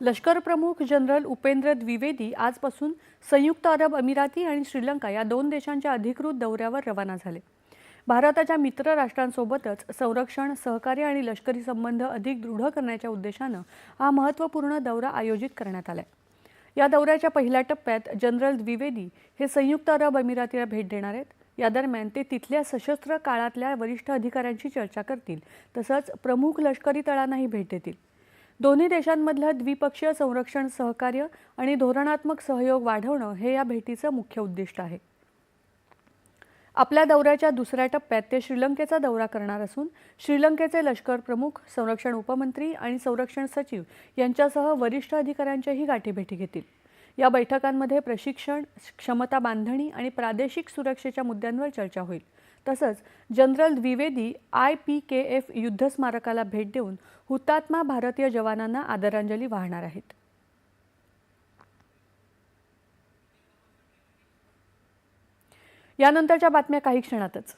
लष्कर प्रमुख जनरल उपेंद्र द्विवेदी आजपासून संयुक्त अरब अमिराती आणि श्रीलंका या दोन देशांच्या अधिकृत दौऱ्यावर रवाना झाले. भारताच्या मित्र राष्ट्रांसोबतच संरक्षण सहकार्य आणि लष्करी संबंध अधिक दृढ करण्याच्या उद्देशानं हा महत्त्वपूर्ण दौरा आयोजित करण्यात आलाय. या दौऱ्याच्या पहिल्या टप्प्यात जनरल द्विवेदी हे संयुक्त अरब अमिरातीला भेट देणार आहेत. या दरम्यान ते तिथल्या सशस्त्र काळातल्या वरिष्ठ अधिकाऱ्यांशी चर्चा करतील तसंच प्रमुख लष्करी तळांनाही भेट देतील. दोन्ही देशांमधलं द्विपक्षीय संरक्षण सहकार्य आणि धोरणात्मक सहयोग वाढवणं हे या भेटीचं मुख्य उद्दिष्ट आहे. आपल्या दौऱ्याच्या दुसऱ्या टप्प्यात ते श्रीलंकेचा दौरा करणार असून श्रीलंकेचे लष्कर प्रमुख संरक्षण उपमंत्री आणि संरक्षण सचिव यांच्यासह वरिष्ठ अधिकाऱ्यांच्याही गाठीभेटी घेतील. या बैठकांमध्ये प्रशिक्षण क्षमता बांधणी आणि प्रादेशिक सुरक्षेच्या मुद्द्यांवर चर्चा होईल. तसंच general Dwivedi I P K F युद्ध स्मारकाला भेट देऊन हुतात्मा भारतीय जवानांना आदरांजली वाहणार आहेत. यानंतरच्या बातम्या काही क्षणातच.